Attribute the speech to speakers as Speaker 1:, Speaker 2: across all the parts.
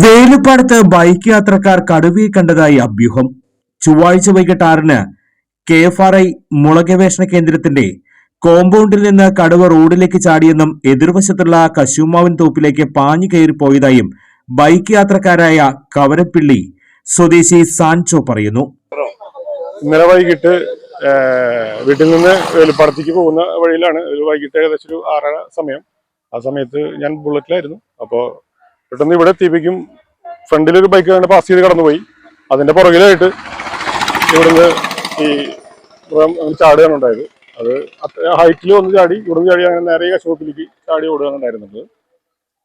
Speaker 1: വേലുപ്പാടത്ത് bike യാത്രക്കാർ കടുവയെ കണ്ടതായി അഭ്യൂഹം. ചൊവ്വാഴ്ച വൈകിട്ട് ആറിന് കെ എഫ് ആർ ഐ മുളഗവേഷണ കേന്ദ്രത്തിന്റെ കോമ്പൗണ്ടിൽ നിന്ന് കടുവ റോഡിലേക്ക് ചാടിയെന്നും എതിർവശത്തുള്ള കശുമാവിൻ തോപ്പിലേക്ക് പാഞ്ഞു കയറിപ്പോയതായും ബൈക്ക് യാത്രക്കാരായ കവരപ്പിള്ളി സ്വദേശി സാൻചോ പറയുന്നു.
Speaker 2: ഇന്നലെ വൈകിട്ട് വീട്ടിൽ നിന്ന് വേലുപ്പാടത്തേക്ക് പോകുന്ന വഴിയിലാണ് ഒരു വൈകിട്ട് ഏകദേശം ഒരു ആറര സമയം. ആ സമയത്ത് ഞാൻ ബുള്ളറ്റിലായിരുന്നു അപ്പോൾ പെട്ടെന്ന് ഇവിടെ എത്തിയപ്പോഴേക്കും ഫ്രണ്ടിലൊരു ബൈക്ക് കണ്ട് പാസ് ചെയ്ത് കടന്നുപോയി. അതിന്റെ പുറകിലായിട്ട് ഇവിടുന്ന് ഈ ചാടുകയാണ് ഉണ്ടായത്. അത് ഹൈറ്റിൽ വന്ന് ചാടി ഇവിടുന്ന് ചാടി അങ്ങനെ നേരെ കശുവപ്പിലേക്ക് ചാടി ഓടുകയാണ് ഉണ്ടായിരുന്നത്.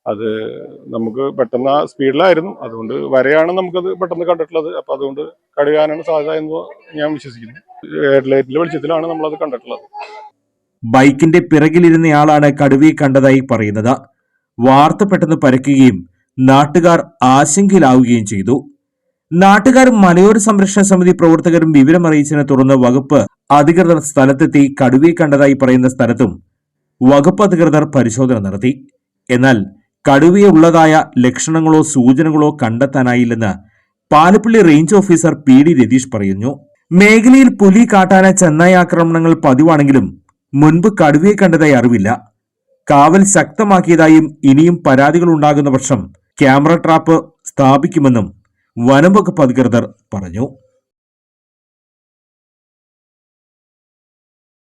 Speaker 2: അത് നമുക്ക് പെട്ടെന്ന് ആ സ്പീഡിലായിരുന്നു അതുകൊണ്ട് വരെയാണ് നമുക്കത് പെട്ടെന്ന് കണ്ടിട്ടുള്ളത്. അപ്പൊ അതുകൊണ്ട് കടുകാനാണ് സാധ്യത എന്ന് ഞാൻ വിശ്വസിക്കുന്നു. ഹെഡ് ഹെഡ്ലൈറ്റിന്റെ വെളിച്ചത്തിലാണ് നമ്മളത് കണ്ടിട്ടുള്ളത്.
Speaker 1: ബൈക്കിന്റെ പിറകിലിരുന്നയാളാണ് കടുവയെ കണ്ടതായി പറയുന്നത്. വാർത്ത പെട്ടെന്ന് പരക്കുകയും നാട്ടുകാർ ആശങ്കയിലാവുകയും ചെയ്തു. നാട്ടുകാർ മലയോര സംരക്ഷണ സമിതി പ്രവർത്തകരും വിവരമറിയിച്ചതിനെ തുടർന്ന് വകുപ്പ് അധികൃതർ സ്ഥലത്തെത്തി കടുവയെ കണ്ടതായി പറയുന്ന സ്ഥലത്തും വകുപ്പ് അധികൃതർ പരിശോധന നടത്തി. എന്നാൽ കടുവയെ ഉള്ളതായ ലക്ഷണങ്ങളോ സൂചനകളോ കണ്ടെത്താനായില്ലെന്ന് Palappilly range officer P D Ratheesh പറയുന്നു. മേഖലയിൽ പുലി കാട്ടാന ചെന്നായ ആക്രമണങ്ങൾ പതിവാണെങ്കിലും മുൻപ് കടുവയെ കണ്ടതായി അറിവില്ല. കാവൽ ശക്തമാക്കിയതായും ഇനിയും പരാതികൾ ഉണ്ടാകുന്ന പക്ഷം ക്യാമറ ട്രാപ്പ് സ്ഥാപിക്കുമെന്നും വനം വകുപ്പ് അധികൃതർ പറഞ്ഞു